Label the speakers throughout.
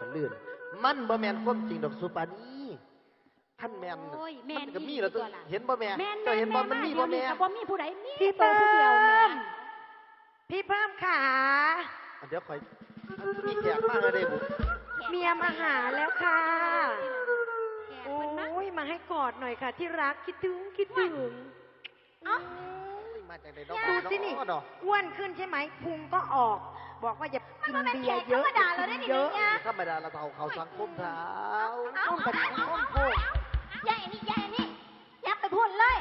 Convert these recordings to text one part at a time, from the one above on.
Speaker 1: กันลื่น มันบ่แม่นความจริงดอกสุปานีท่านแม่น
Speaker 2: โอ้ยแม่น
Speaker 1: มันก็มี
Speaker 2: อีหลี
Speaker 1: แล้วตัว
Speaker 2: ตัวล่ะ
Speaker 1: เห็นบ่แม่
Speaker 2: แม่น
Speaker 1: เจ้าเห็นบ่มันมีบ่แม่
Speaker 2: เดี๋ยวก็บ่มีผู้ใดมี
Speaker 3: พี่
Speaker 2: ตัว
Speaker 3: เพิ่
Speaker 2: ผู้เดียวแม่
Speaker 3: มพี่เพิ่มขา
Speaker 1: อะเดี๋ยวคอยมีแขกมากเลยเด้บุ
Speaker 3: เมียมาหาแล้วค่ะ
Speaker 2: แขก
Speaker 3: โอ
Speaker 2: เพิ่นมา้
Speaker 3: ยมาให้กอดหน่อยค่ะ ที่รักคิดถึงคิดถึง
Speaker 2: เอ้า
Speaker 1: โอ้ยมาจากไหนดอก
Speaker 3: ดูสินี่
Speaker 1: ดอก
Speaker 3: อ้วนขึ้นใช่ไหมพุงก็ออก บอกว่าอย่ากิน
Speaker 2: มันบ่แม่น
Speaker 3: เบียร์เยอะ
Speaker 2: แขกธรรมดาเราได้นี่
Speaker 3: เยอะ
Speaker 2: เนี่ย
Speaker 1: ธรรมดาเราเอาเขาสังคมเท้า
Speaker 3: ต้มกระชังต้มโพด
Speaker 2: ยายนนี้ยายอันนี้ยับไปพูดเลย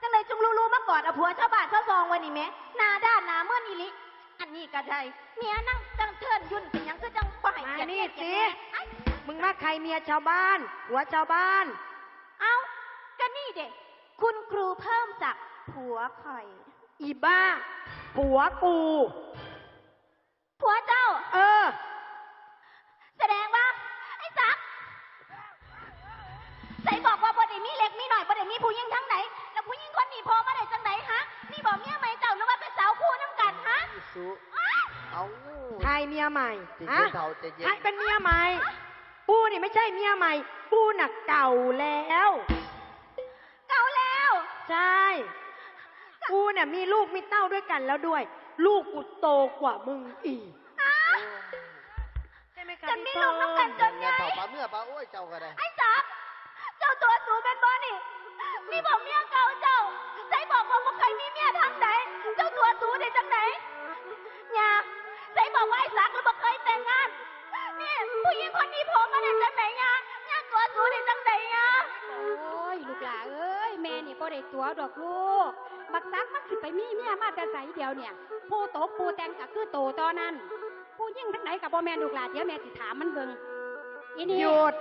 Speaker 2: จังเลยจุงรู้ๆมากอดเอาผัวชาวบ้านชาวซองวันนี้แหม่หน้าด้านหน้าเมื่อนี่ลิอันนี้ก็ได้เมียนั่งจังเทินยุ่นเป็นหยังคือจังบ่ให้
Speaker 3: มา
Speaker 2: เกียรติ
Speaker 3: นี่สิ
Speaker 2: ยรติไอ้
Speaker 3: มึงว่าใครเมียชาวบ้านหัวชาวบ้าน
Speaker 2: เอาก็นี่เด็กคุณครูเพิ่มศักดิ์ผัวข่อย
Speaker 3: อีบ้า ผัวกู
Speaker 2: ผัวเจ้า
Speaker 3: เออ
Speaker 2: แสดงว่า ไอ้ศักดิ์ใส่บอกว่าบ่ได้มีเล็กมีหน่อยบ่ได้มีผู้หญิงทั้งไหน แล้วผู้หญิงคนนี้พอมาได้จังไหนฮะนี่บอกเมียไหมเจ้าหรือว่าเป็นสาวคู่น้ำกันฮะ
Speaker 1: อี สุ
Speaker 2: อ้าว
Speaker 1: เอา
Speaker 3: ใครเมียใหม่
Speaker 1: จริง
Speaker 3: ฮะ
Speaker 1: เท่าใจเย็น
Speaker 3: ใครเป็นเมียใหม่ ปูนี่ไม่ใช่เมียใหม่ ปูน่ะเก่าแล้ว
Speaker 2: เก่าแล้ว
Speaker 3: ใช่ปูน่ะมีลูกมีเต้าด้วยกันแล้วด้วย ลูกกูโตกว่ามึงอีกใช่ไหมคะ
Speaker 2: ฉันมี
Speaker 3: พี่
Speaker 2: ลูกน้ำกันจน
Speaker 1: เงี้ยเป่าปลาเมื่อปลาโอ้ยเจ้าก็ได้
Speaker 2: ไอ้ศักดิ์เจ้าตัวสูงเป็นบ่นี่นี่บอกเมียเก่าเจ้าใส่บอกว่าบ่เคยมีเมียทางไหนเจ้าตัวสูงได้จังไหน เนี่ยใส่บอกว่าไอ้ศักดิ์แล้วบ่เคยแต่งงานนี่ผู้หญิงคนนี้ผมมาได้จังไหนเนี่ยเนี่ยตัวสูงได้จังไหนเนี่ย
Speaker 4: โอ้ยลูกหลาเอ้ยแม่นี่บ่ได้ตัวดอกลูก บักซักมันสิไปมีเมียมาแต่ใสเดียวเนี่ย ผู้ตกผู้แต่งก็คือโตตอนนั้น ผู้ยิ่งทั้งไหนกับบ่แม่นลูกหลาเดี๋ยวแม่สิถามมันเบิ่งอีนี่
Speaker 3: หยุด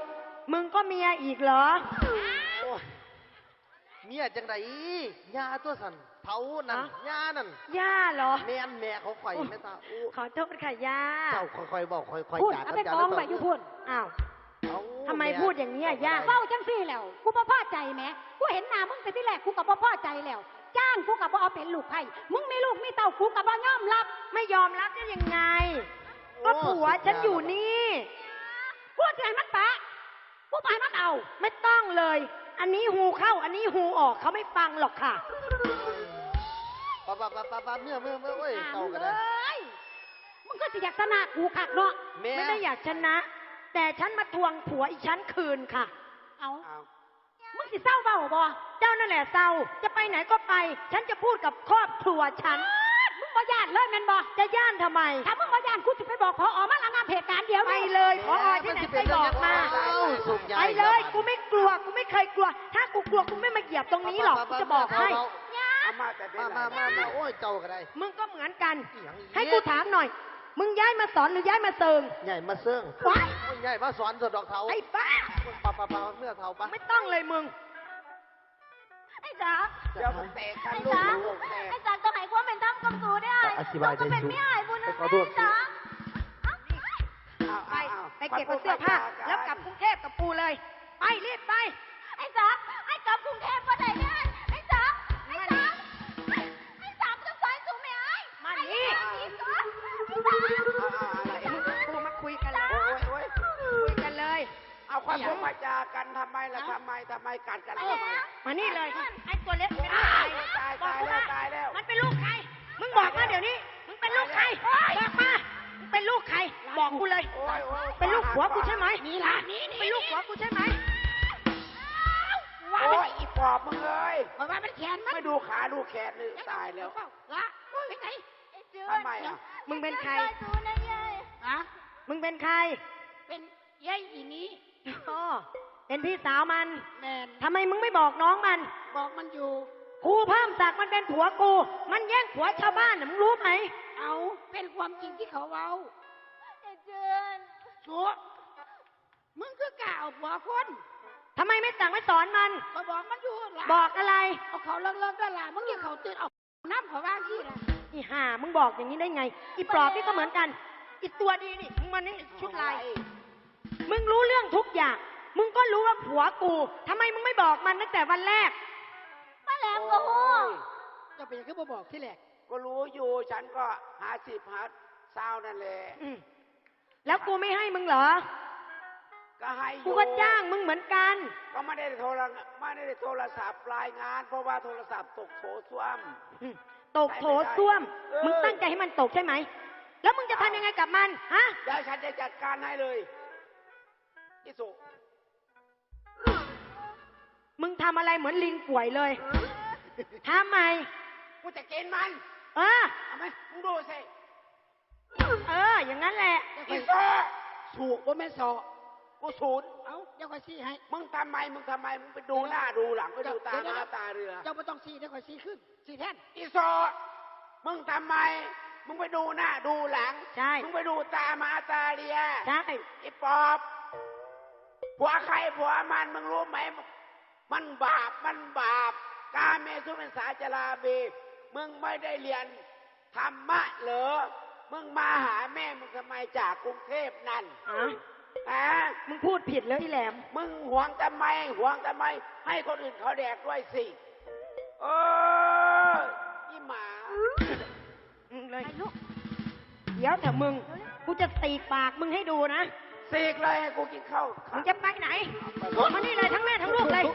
Speaker 3: มึงก็เมียอีกเหรอ
Speaker 1: โอ้ยเมียจังไดยาตัวสัน เผานั่น
Speaker 3: ฮะ
Speaker 1: ยานั่น
Speaker 3: ย่าเหรอ
Speaker 1: แม่นแม่เขาข่อยแม่ตาอู้
Speaker 3: ขอโทษค่ะย่า
Speaker 1: เจ้าค่อยๆบอกค่อย
Speaker 4: พูด
Speaker 1: ๆจาก
Speaker 4: เอา
Speaker 1: กัน
Speaker 4: ไป
Speaker 1: จาก
Speaker 4: กองไว้อยู่พุ่น
Speaker 3: อ้าว
Speaker 1: เอา
Speaker 3: ทำไมพูดอย่างนี้อะย่า
Speaker 4: เฝ้าจังซี่แล้วกูบ่พอใจแหมกูเห็นหน้ามึงแต่ที่แรกกูก็บ่พอใจแล้วจ้างกูก็บ่เอาเป็นลูกไผ่มึงมีลูกมีเต้ากูก็บ่ยอมรับ
Speaker 3: ไม่ยอมรับได้ยังไง ก็ผัวฉันอยู่นี่
Speaker 4: พูดสิให้มันปะกูไปมันเอา
Speaker 3: ไม่ต้องเลย อันนี้หูเข้า อันนี้หูออกเขาไม่ฟังหรอกค่ะ
Speaker 1: ปะปะปะปะปะเมื่อเมื่อเมื่อโอ้ย
Speaker 4: ถาม
Speaker 1: เจ้าก็
Speaker 4: เลยมึงก็สิอยากชนะกูคักเนาะ
Speaker 1: แม่
Speaker 3: ไม่ได้อยากชนะ แต่ฉันมาทวงผัวอีฉันคืนค่ะ
Speaker 4: เอา
Speaker 1: เอา
Speaker 4: มึงสิเศร้าเบาบ่
Speaker 3: เจ้านั่นแหละเศร้า จะไปไหนก็ไป ฉันจะพูดกับครอบครัวฉัน
Speaker 4: มึงบ่ย่านเลยแม่นบ่
Speaker 3: จะย่านทำไม
Speaker 4: ถ้ามึงบ่ย่านกูสิไปบอกพออมาระงับเหตุการณ์เดียว
Speaker 3: ไป
Speaker 4: นี้
Speaker 3: เลยพอที่ไหนไปบอกมา
Speaker 1: เอาสุกใหญ่
Speaker 3: ไปเลย กูไม่กลัว กูไม่เคยกลัว ถ้ากูกลัวกูไม่มาเหยียบตรงนี้หรอก กูจะบอกให้
Speaker 1: เอามาแต่มามามามาโอ้ยเจ้าก็ได้
Speaker 3: มึงก็เหมือนกัน
Speaker 1: อีหยังอี
Speaker 3: ให้กูถามหน่อย มึงย้ายมาสอนหรือย้ายมาเซิง
Speaker 1: ใหญ่มาเสื่อง
Speaker 3: ว้าย
Speaker 1: โอ้ยใหญ่มาสอนสดดอกเทา
Speaker 3: ไอ้บ้า
Speaker 1: ปะปะปะเมื่อเทาปะ
Speaker 3: ไม่ต้องเลยมึง
Speaker 2: ไอ้จ๋า
Speaker 1: เดี๋ยวมันแตกกัน
Speaker 2: ไอ้
Speaker 1: ลูก
Speaker 2: จ๋า
Speaker 1: ลูกแตก
Speaker 2: ไอ้จ๋าจะไหนความเป็นธรรมกับสูได้
Speaker 1: อธิบาย
Speaker 2: ก็เป็น
Speaker 1: ได้สู
Speaker 2: ไม่หายบุญนะ
Speaker 1: ขอโทษ
Speaker 2: จ๋า
Speaker 3: ไปไปเก็บเสื้อผ้า แล้วกลับกรุงเทพกับกูเลย ไปรีบไป
Speaker 2: ไอ้จ๋าไอ้กลับกรุงเทพก็ได้เนี่ย อ้จ๋าไอ้จ๋ามึ
Speaker 3: งกับกูมาคุยกันเลย
Speaker 1: โอ้ยโอ้ย
Speaker 3: คุยกันเลย
Speaker 5: เอาความสมาจากันทำไมล่ะทำไมทำไมกัดกันทำไม
Speaker 3: มานี่เลยไอ้ตัวเล็กเป็นลูกใคร
Speaker 5: ตายตายแล้ว
Speaker 3: มา
Speaker 5: ตายแล้ว
Speaker 3: มันเป็นลูกใคร มึงบอกมาเดี๋ยวนี้ มึงเป็นลูกใคร บอกมามึงเป็นลูกใคร บอกกูเลย เป็นลูกผัวกูใช่ไหม
Speaker 4: นี่ล่ะนี่
Speaker 3: เป็นลูกผัวกูใช่ไหม
Speaker 4: ว่า
Speaker 5: โอ้ยอีปอบมึงเอ้ย
Speaker 4: บอกว่ามันแขนมัน
Speaker 5: ไม่ดูขาดูแขนนี่ตายแล้ว
Speaker 4: ละไปไหน
Speaker 2: ไอ้เจือ
Speaker 5: ทำไมอะ
Speaker 3: มึงเป็นใคร
Speaker 2: สายสูงนะยาย
Speaker 4: ฮะ
Speaker 3: มึงเป็นใคร
Speaker 4: เป็นยายอีนี้
Speaker 3: อ๋อเป็นพี่สาวมัน
Speaker 4: แมน
Speaker 3: ทำไมมึงไม่บอกน้องมัน
Speaker 4: บอกมันอยู่
Speaker 3: ครูเพิ่มศักดิ์มันเป็นผัวกู มันแย่งผัวชาวบ้านน่ะมึงรู้ไหม
Speaker 4: เอาเป็นความจริงที่เขาเว้า
Speaker 2: ไอ้เจือน
Speaker 4: ชัวมึงคือกล่าวหัวคน
Speaker 3: ทำไมไม่สั่งไม่สอนมัน
Speaker 4: ก็บอกมันอยู่ล่ะ
Speaker 3: บอกอะไร
Speaker 4: เอาเขาเลิกเลิกได้ล่ะมึงอย่าเขาตื่นเอาน้ำเขาว่างที่ล่ะ
Speaker 3: อีห่ามึงบอกอย่างนี้ได้ไง อีปลอบนี่ก็เหมือนกัน อีตัวดีนี่มึงมันนี่ชุดลาย มึงรู้เรื่องทุกอย่าง มึงก็รู้ว่าผัวกูทำไมมึงไม่บอกมันตั้งแต่วันแรก
Speaker 2: มาแหลมก็หู
Speaker 4: จะเป็นยังไงบ่บอกที่แรก
Speaker 5: ก็รู้อยู่ฉันก็หาสิบหาเศร้านั่นแหละ
Speaker 3: อืมแล้วกูไม่ให้มึงเหรอ
Speaker 5: ก็ให้อยู่
Speaker 3: กูก็จ้างมึงเหมือนกัน
Speaker 5: ก็ไม่ได้โทรไม่ได้โทรศัพท์รายงาน เพราะว่าโทรศัพท์ตกโถส้วม
Speaker 3: ตกโถส้วม
Speaker 5: เออ
Speaker 3: มึงตั้งใจให้มันตกใช่ไหม แล้วมึงจะทำยังไงกับมัน ฮะ
Speaker 5: เดี๋ยวฉันจะจัดการให้เลยอิสุ
Speaker 3: มึงทำอะไรเหมือนลิงป่วยเลยทำไม
Speaker 5: กูจะกินมัน
Speaker 3: เออ
Speaker 5: เอาไหมมึงดูสิ
Speaker 3: เออ อย่างนั้นแหละ
Speaker 5: อิสุสูบว่าไม่สอ กูสูด
Speaker 6: เอาเดี๋ยวคอยซี่ให้
Speaker 5: มึงทำไมมึงทำไมมึงไปดูหน้าดูหลังไปดูตา
Speaker 6: เดี๋ยว
Speaker 5: มาตาเรือ
Speaker 6: เจ้าไม่ต้องซี่เดี๋ยวคอยซี่ขึ้นซี่แทน
Speaker 5: อิสุมึงทำไม มึงไปดูหน้าดูหลัง
Speaker 3: ใช่
Speaker 5: มึงไปดูตามาตาเรือ
Speaker 3: ใช่
Speaker 5: ไอ้ปอบผัวใครผัวมันมึงรู้ไหมมันบาปมันบาปกาเมสุเป็นสาจาราบีมึงไม่ได้เรียนธรรมะเหรอมึงมาหาแม่มึงทำไมจากกรุงเทพนั่น
Speaker 3: อะ
Speaker 5: ฮะ
Speaker 3: มึงพูดผิดแล้วอีแหลม
Speaker 5: มึงหวงทำไมหวงทำไม ให้คนอื่นเขาแดกด้วยสิเอออีหมา
Speaker 3: มึงเลยเดี๋ยวแต่มึง กูจะตีปากมึงให้ดูนะ
Speaker 5: สีกเลยให้กูกินข้าว
Speaker 3: มึงจะไปไหนมานี่เลยทั้งแม่ทั้งลูกเลย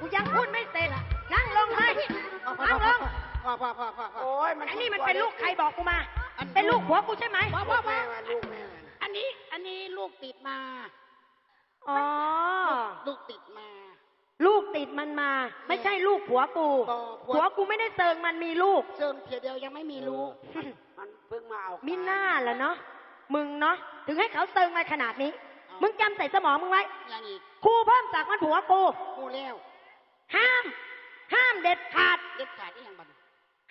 Speaker 3: กูยังพูดไม่เสร็จนั่งลงเลยนั่งลง
Speaker 6: พ่อพ่อพ่อพ่อพ่อ
Speaker 5: โอ้ยมัน
Speaker 3: ไอ้นี่มันเป็นลูกใครบอกกูมา เป็นลูกผัวกูใช่ไหม
Speaker 6: พ่อ
Speaker 5: ลู
Speaker 6: พ่อกพ่อ กติดมา
Speaker 3: อ๋อ
Speaker 6: ลูกติดมา
Speaker 3: ลูกติดมันมา ไม่ใช่ลูกผัวกู
Speaker 6: บอกผัว
Speaker 3: ผัวกูไม่ได้เติงมันมีลูก
Speaker 6: เชิงเทียเดียวยังไม่มีลูก
Speaker 5: มันเพิ่งมาเอา
Speaker 3: มิ
Speaker 5: มี
Speaker 3: น่าล่ะเนาะ มึงเนาะ ถึงให้เขาเติงมาขนาดนี้มึงจำใส่สมองมึงไว้
Speaker 6: ยังอีก
Speaker 3: ครูเพิ่มจากมันผัวกู
Speaker 6: กูแล้ว
Speaker 3: ห้าม ห้ามเด็ดขาด
Speaker 6: เด็ดขาดที่ยังบัน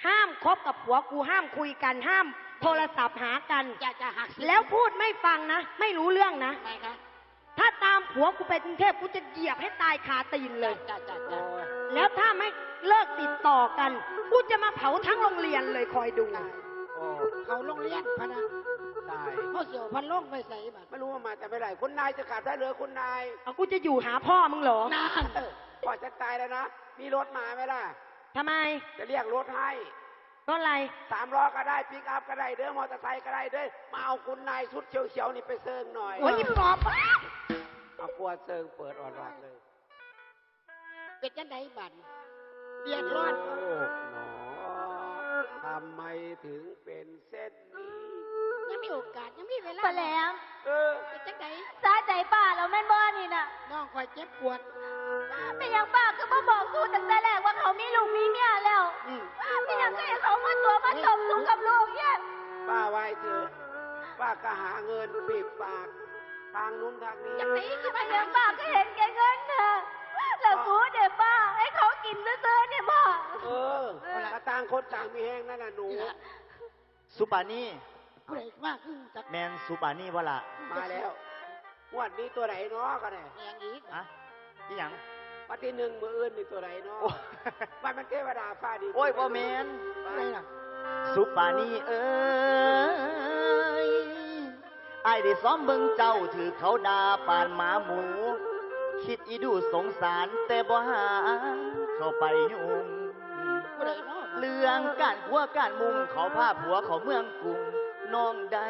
Speaker 3: ห้ามคบกับผัวกูห้ามคุยกันห้ามโทรศัพท์หากัน
Speaker 6: จะจะหักสิ
Speaker 3: แล้วพูดไม่ฟังนะ ไม่รู้เรื่องนะ
Speaker 6: ไหมคะ
Speaker 3: ถ้าตามผัวกูไปกรุงเทพกูจะเหยียบให้ตายคาตีนเลย
Speaker 6: จะจะจะ
Speaker 3: แล้วถ้าไม่เลิกติดต่อกัน กูจะมาเผาทั้งโรงเรียนเลยคอยดู
Speaker 5: โอ้
Speaker 6: เขาโรงเรียนพะนะ
Speaker 5: ตาย
Speaker 6: เขาเสียวพันโลงไปใส่บัตร
Speaker 5: ไม่รู้ว่ามาแต่ไม่ไรคุณนายจะกลับได้เหรือคุณนาย
Speaker 3: เอากูจะอยู่หาพ่อมึงเหรอ
Speaker 6: นาน
Speaker 5: เออก่อนจะตายแล้วนะ มีรถมาไหมล่ะ
Speaker 3: ทำไม
Speaker 5: จะเรียกรถให้
Speaker 3: ก็อะไร
Speaker 5: สามล้อก็ได้ปิกอัพก็ได้เด้อมอเตอร์ไซค์ก็ได้เด้อมาเอาคุณนายชุดเขียวๆนี่ไปเซิร์งหน่อย
Speaker 3: โอ้ยอีปอบ
Speaker 5: เอากลัวเซิร์งเปิดออนไลน์เลย
Speaker 6: เป็นจังไดบัตรเดือดร้อน
Speaker 5: โอ้หนอทำไมถึงเป็นเส้นนี้
Speaker 6: ยังมีโอกาสยังมีเวลา
Speaker 7: ปลาแหลม
Speaker 5: เออ
Speaker 6: เป็นจังได
Speaker 7: สาใจป้าแล้วแม่นบ่นี่น่ะ
Speaker 6: น้องคอยเจ็บปวด
Speaker 7: เป็นหยังป้าก็มาบอกสู้ตั้งแต่แรกว่าเขามีลูกมีเมียแล้ว
Speaker 6: อืม
Speaker 7: เป็นหยังก็ให้เขามาตัวมาจมสู้กับลูกเนี่ย
Speaker 5: ป้าไว้เถอะป้าก็หาเงินปิดปาก ทางนู้นทางนี้
Speaker 7: อย่างนี้คือเป็นหยังป้าก็เห็นแก่เงินเถอะแล้วกูเด็กป้าให้เขากินซื่อๆเนี่ยพ่อ
Speaker 5: เออถ้าต่างคนต่างมีแห้งนั่นน่ะหนู
Speaker 6: นี่ละ
Speaker 8: สุปานี่
Speaker 6: ผู้ใดมากคือจัก
Speaker 8: แมนสุปานี่วะละ
Speaker 5: มาแล้วงวันนี้ตัวไหนเนาะก็ได้
Speaker 6: แรงอีก
Speaker 8: อะ นี่หยัง
Speaker 5: วันที่หนึ่งมืออื่นนี่ตัวไหนเนาะ
Speaker 8: โอ้
Speaker 5: วันมันเทวดาฟ้าดิน
Speaker 8: โอ้ยบ่แมน
Speaker 6: อะไรล่ะ
Speaker 8: สุปานี่เอ้ยไอ้ายได้ซ้อมเบิ่งเจ้าถือเขาดาปานหมาหมู คิดอีดูสงสารแต่บ่หาเข้าไปยุ่ง
Speaker 6: ผู้ใดเนาะ
Speaker 8: เรื่องการผัวการมุงเขาพาผัวเขาเมืองกรุงน้องได้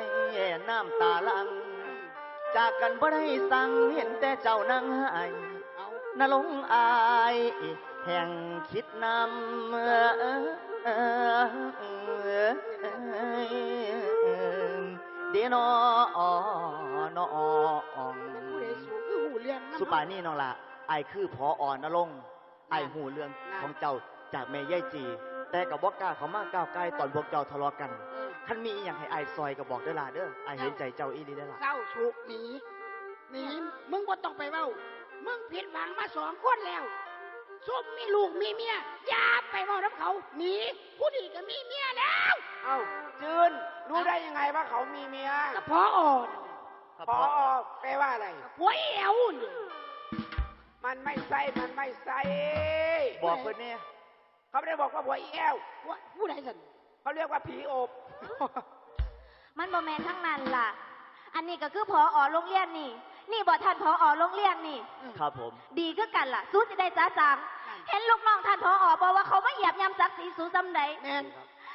Speaker 8: น้ำตาลัง จากกันบ่ได้สั่งเห็นแต่เจ้านั่งให้
Speaker 6: เอา
Speaker 8: นลงอายแห่งคิดนำเดนอนอ
Speaker 6: ผู้ใดสูงคือหูเลี้ยงน้ำ
Speaker 8: สุปานี่น้องละไอายคือพออ่อนนลงไอายหูเรื่องของเจ้าจากแม่ย่ายจี แต่กับบอกกาเขามากก้าวไกลตอนพวกเจ้าทะเลาะกัน
Speaker 6: เออ
Speaker 8: ท่านมีอย่างให้ไอายซอยก็บอกได้อล่ะเด้อไอายเห็นใจเจ้าอีดีได้อล่ะ
Speaker 6: เศร้าสุกหนีหนีมึงก็ต้องไปเว้า มึงผิดหวังมาสองคนแล้วส้มมีลูกมีเมียอย่าไปเว้ารับเขาหนีผู้ดีก็มีเมียแล้ว
Speaker 5: เอ้าจืนรู้ได้ยังไงว่าเขามีเมีย
Speaker 6: ก็พออ่อน
Speaker 5: พอแปลว่าอะไร
Speaker 6: หัวเอวนี่
Speaker 5: มันไม่ใส่มันไม่ใส่
Speaker 8: บอกเพิ่นเนี่ย
Speaker 5: เขาไม่ได้บอกว่าหัวอีแอว
Speaker 6: หัวผู้ใดสัน
Speaker 5: เขาเรียกว่าผีอบ
Speaker 7: มันบ่แมนทั้งนั้นล่ะ อันนี้ก็คือพออโรงเรียนนี่ นี่บ่ท่านพออโรงเรียนนี่
Speaker 8: ครับผม
Speaker 7: ดีคือกันล่ะสู้จะได้จ้าจังเห็นลูกน้องท่านพออบอกว่าเขามาเหยียบยำศักดิ์ศรีสูซ้ำใด
Speaker 6: แน่น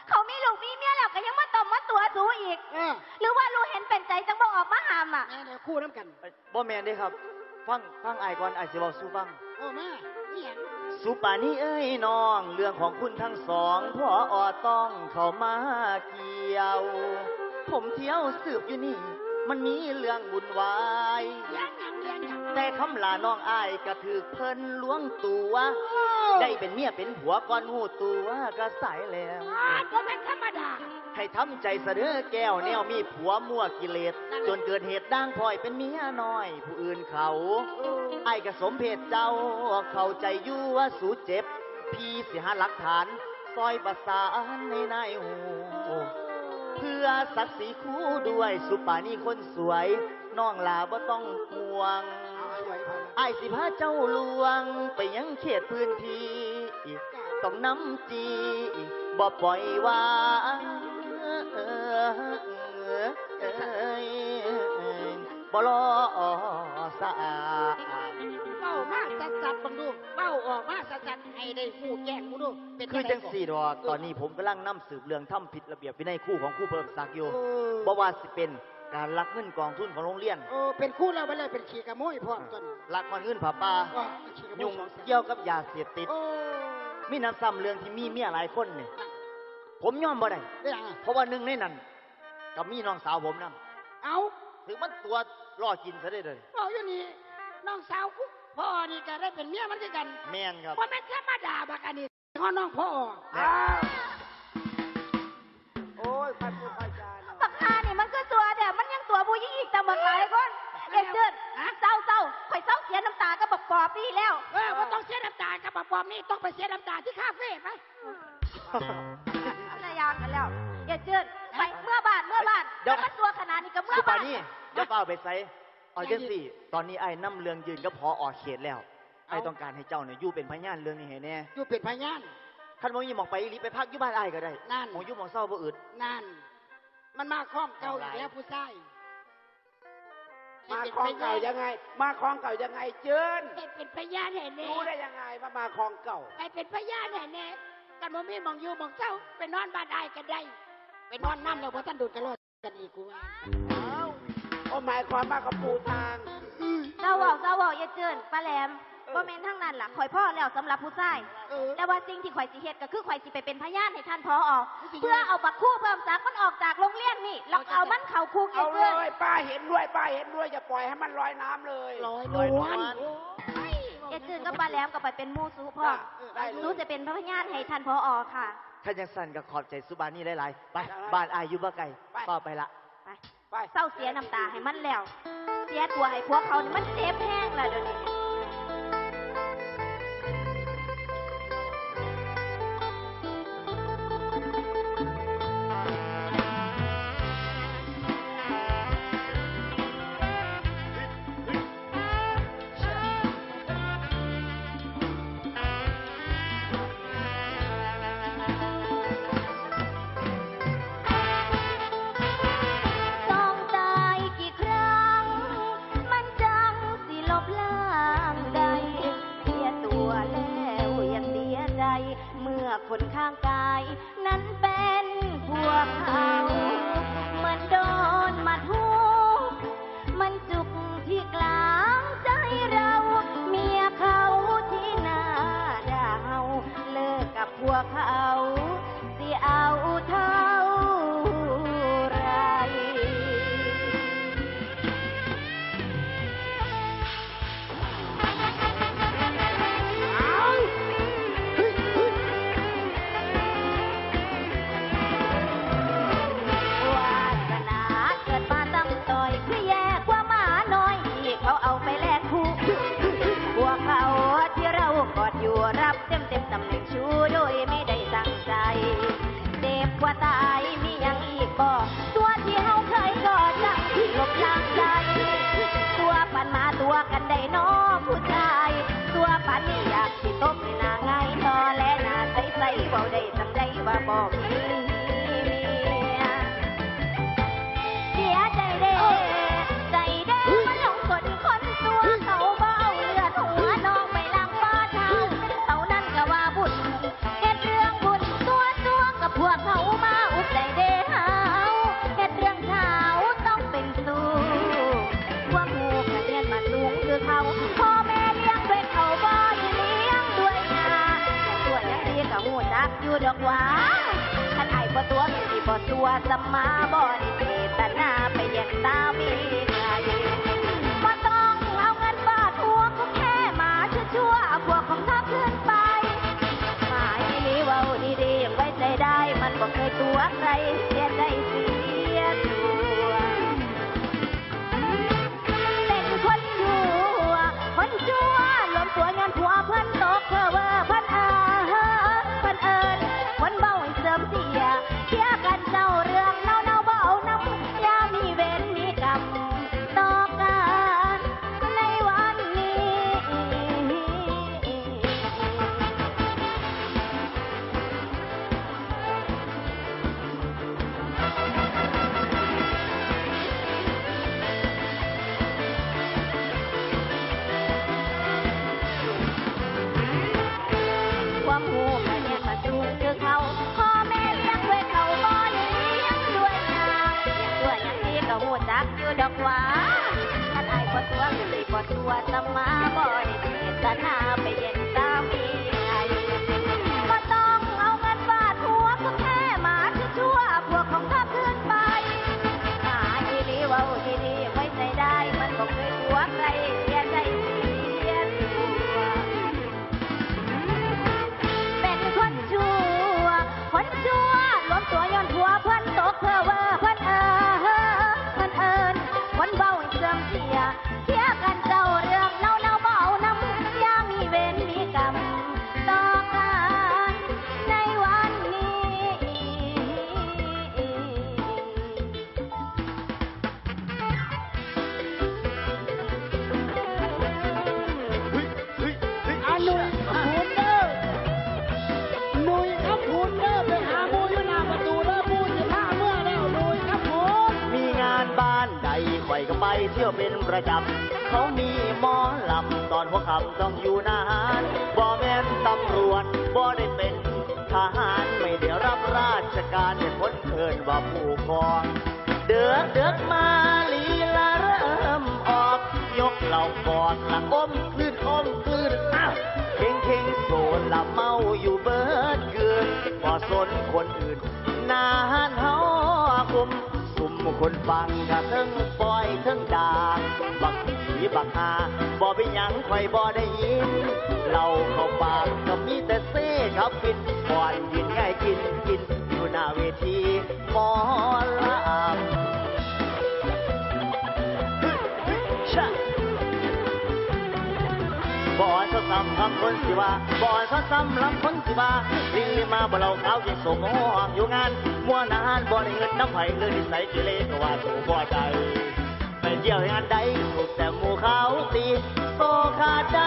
Speaker 7: เขามีลูกมีเมียแล้วก็ยังมาตอมมาตัวสูอีก
Speaker 6: เออ
Speaker 7: หรือว่าลูกเห็นเป็นใจจังบ่ออกมาหามอะ
Speaker 6: แน่เดี๋ยวคู่น้ำกัน
Speaker 8: บ่แมนเด้ครับ ฟังฟังไอ้ายก่อนไอ้ายสิเว้าสู่ฟัง
Speaker 6: โอ้แม่นี่หยัง
Speaker 8: สุปานี้เอ้ยน้อง เรื่องของคุณทั้งสองพ่ออต้องเข้ามาเกี่ยว ผมเที่ยวสืบอยู่นี่ มันมีเรื่องบุญวาย
Speaker 6: เลี้ยงหยังเลี้ยงหยัง
Speaker 8: แต่คำลาน้องอายกระถือเพิ่นล้วงตัว ได้เป็นเมียเป็นผัวก่อนหูตัวก็สายแล้ว
Speaker 6: อ้าวบ่แม่นธรรมดา
Speaker 8: ให้ทำใจเสะเด้อแก้วแนวมีผัวมั่วกิเลส จนเกิดเหตุด่างพลอยเป็นเมียน้อย ผู้อื่นเขาไอ้ายกสมเพศเจ้า เข้าใจอยู่ว่าสูเจ็บ พี่สิหาหลักฐาน ซอยประสานในนายหู เพื่อศักดิ์ศรีคู่ด้วยสุปานีคนสวยน้องลาบ่ต้องห่วงไอ้สิพาเจ้าลวง ไปยังเขตพื้นที่ต้องน้ำจีบ่ปล่อยวางเอ้ยบ่รอสา
Speaker 6: สัดสัดๆเบังดูเว้าออกมาสัดสัดๆให้ได้หูแจ้งกูดูเป็น
Speaker 8: คือจัง
Speaker 6: ไก่อน
Speaker 8: สี่ดอกตอนนี้ผมกำลังนำสืบเรื่องทำผิดระเบียบวินัยคู่ของคู่เพิ่มศักดิ์อยู่
Speaker 6: เออ
Speaker 8: บ่ว่าสิเป็นการลักเงินกองทุนของโรงเรียน
Speaker 6: เออเป็นคู่แล้วไปเลยเป็นขี่กระโมยพร้อมต้น
Speaker 8: ลักเงินผ่าป่า
Speaker 6: ว่าขี่กระโม
Speaker 8: ยุ่ง
Speaker 6: สองแสน
Speaker 8: เกี่ยวกับยาเสพติด
Speaker 6: โอ้
Speaker 8: มีน้ำซ้ำเรื่องที่มีเมียหลายคนเนี่ยผมยอมบ่ได้
Speaker 6: ได้ยังไง
Speaker 8: เพราะว่าหนึ่งในนั้นกับมีน้องสาวผมนำ
Speaker 6: เอา
Speaker 8: ถึงมันตัวล่อกินซะได้เลย
Speaker 6: บอกอยู่นี่น้องสาวกู พ่อนี่ก็ได้เป็นเมียมันคือกัน
Speaker 8: แม่นครับ
Speaker 6: ว่าแม่นธรรมดาบักอันนี้พ่อน้องพ่อ
Speaker 8: อ้าว
Speaker 5: โอ้ยค่อยพูดค่อยจาเนาะ
Speaker 7: บักฮานี่มันคือตัวเดี๋ยวมันยังตัวผู้หญิงอีกแต่บักหลายคนเอ็ดเดือนเศร้าเศร้าข่อยเศร้าเสียน้ำตาก็บักปอบนี่แล้ว
Speaker 6: เออว่าต้องเสียน้ำตากับปะปอมนี่ต้องไปเสียน้ำตาที่คาเฟ่ไป
Speaker 7: อะไรยางกันแล้วเอ็ดเดือนไปเมื่อบาทเมื่อบาท
Speaker 8: เดี๋ยว
Speaker 7: มันตัวขนาดนี้ก็เมื่อ
Speaker 8: สุปา
Speaker 7: บาท
Speaker 8: นี่จะเฝ้าไปใส่ เอาจังสี่ ตอนนี้ไอ้น้ำเรืองยืนก็พอออกเขตแล้ว ไอ้ต้องการให้เจ้าเนี่ยอยู่เป็นพยานเรื่องนี้ให้แน่
Speaker 6: อยู่เป็นพยาน
Speaker 8: ท่านมองยี่มองไปอีหลีไปพักอยู่บ้านไอ้ก็ได้
Speaker 6: นั่น
Speaker 8: มองอยู่มองเศร้าบ่อึด
Speaker 6: นั่น มันมาคล้องเก่าอีกแล้วผู้ชาย
Speaker 5: มาคลองเก่ายังไง มาคลองเก่ายังไงเจิน
Speaker 6: ให้เป็นพยานแห่แน่
Speaker 5: รู้ได้ยังไงว่ามาคลองเก่า
Speaker 6: ให้เป็นพยานแห่แน่กันบ่มีหมองอยู่หมองเจ้าไปนอนบ้านได้กันได้ไปนอนน้ำแล้วพอท่านดูดกระโดดกันอีกกูว่า
Speaker 5: อ้าว โอ้หมายความว่ากับปูทาง
Speaker 7: เศร้าเว่าเศร้าเว่าเอ็ดเดือนป้าแหลมบ่แม่นทั้งนั้นล่ะข่อยพ่อแล้วสำหรับผู้ชาย
Speaker 6: เออ
Speaker 7: แต่ว่าสิ่งที่ข่อยสิเฮ็ดก็คือข่อยสิไปเป็นพยานให้ท่านพอออก เพื่อเอาบักคู่เพิ่มสักดิ์มันออกจากโรงเรียนนี่แล้วเอามันเข้าคุกเอ็
Speaker 5: เอา
Speaker 7: ด
Speaker 5: เล
Speaker 7: เดือน
Speaker 5: ยป้าเห็นด้วยป้าเห็นด้วยอย่าปล่อยให้มันลอยน้ำเลย
Speaker 6: ลอยน
Speaker 8: ลอยว
Speaker 6: ล
Speaker 8: นวล
Speaker 7: เอ็ดจืนก็ปลาแหลมก็ไปเป็นหมูสูพ่อ
Speaker 5: ได้เลย
Speaker 7: หนูจะเป็นพยานให้ท่านพออค่ะ
Speaker 8: ถ้าจังสั่นก็ขอบใจสุบานี่หลายๆ ไป
Speaker 5: ได้
Speaker 8: บ้านอายอยู่บ่ไกล
Speaker 5: ไป
Speaker 8: ต่อไปละ
Speaker 7: ไป
Speaker 5: ไป
Speaker 7: เศร้าเสียน้ำตาให้มันแล้ว เสียตัวให้พวกเขานี่มันเจ็บแห้งแล้วเดี๋ยวนี้ คนข้างกาย นั้นเป็นพวกเขาเหมือนโด นี้อยากสิตบหน้าไง่อและหน้าใสๆเบาได้จังได้ว่าบอกมี ว้าท่านไอ้บ่ตัวมีบ่ตัวสมาบ่ได้เจตนาไปแย่งสามีใครบ่ต้องเอาเงินบาทหัวก็แค่หมาชั่วๆเอาพวกของทับเพื่อนไปหมายนี้ว่าดีๆยังไว้ใจได้ มันบ่เคยตัวใคร เลยบ่ตัวสมาบ่ได้เจตนาไปแย เที่ยวเป็น
Speaker 6: ประจำ
Speaker 8: เขามีหมอลำตอนหัวค่ำต้องอยู่นานบ่แม่นตำรวจบ่ได้เป็นทหารไม่ได้รับราชการแต่คนเอินว่าผู้กองเดือกเดือกมาลีลาเริ่มออก ยกเหล่ากอดละอมคลื่นอมคลื่นอ้าวเข่งเข่งโซนละเมาอยู่เบิดเกินบ่สนคนอื่นนานเฮาคุม มู่คนฟังกะเทิงปล่อยเทิงด่าบักผีบักหาบ่เป็นหยังข่อยบ่ได้ยินเราเข้าปากก็มีแต่เซ่ครับปิด คำคนสิว่าบ่อนเขาซ้ำลำคนสิว่าลิงลิมาบ่เราเขาวยังส่งห้องอยู่งานมัวนานบ่ได้เงินน้ำไผ่เลยนิสัยเกเรก็ว่าสูบ่ใจไปเที่ยวงานใดถูกแต่หมู่เขาตีโตขาดใจ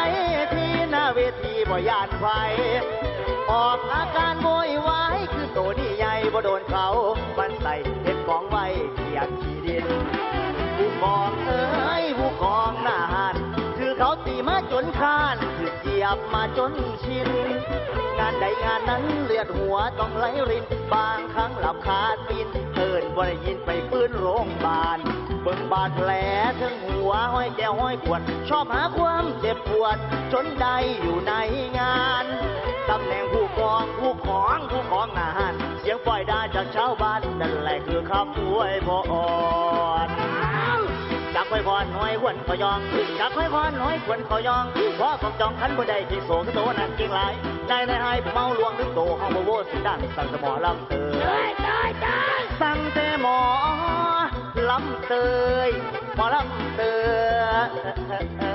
Speaker 8: ที่หน้าเวทีบ่ยานไฟออกอาการโวยวายคือโตนี่ใหญ่บ่โดนเขา ยบมาจนชิน งานใดงานนั้นเลือดหัวต้องไหลริน บางครั้งหลับคาตีนเอินบ่ได้ยินไปปื้นโรงพยาบาล เบิ่งบาดแผลถึงหัวห้อยแก้วห้อยขวด ชอบหาความเจ็บปวด จนได้อยู่ในงานตำแหน่งผู้กองผู้ของผู้ของงานเสียงปล่อยได่าจากชาวบ้านนั่นแหละคือคำอวยพร อยคอนหอยวนขอยองจากคอยคอนหอยวนขอยองเพราะกองจองขันบ่ได้ที่โสกโตนั่นเก่งหลายนายนายหายเมาลวงนึกโตห้องบ่โวสิด้านสั่งสมอลำเตย
Speaker 6: สั่งเตหม
Speaker 8: อลำเตยหมอลำเตย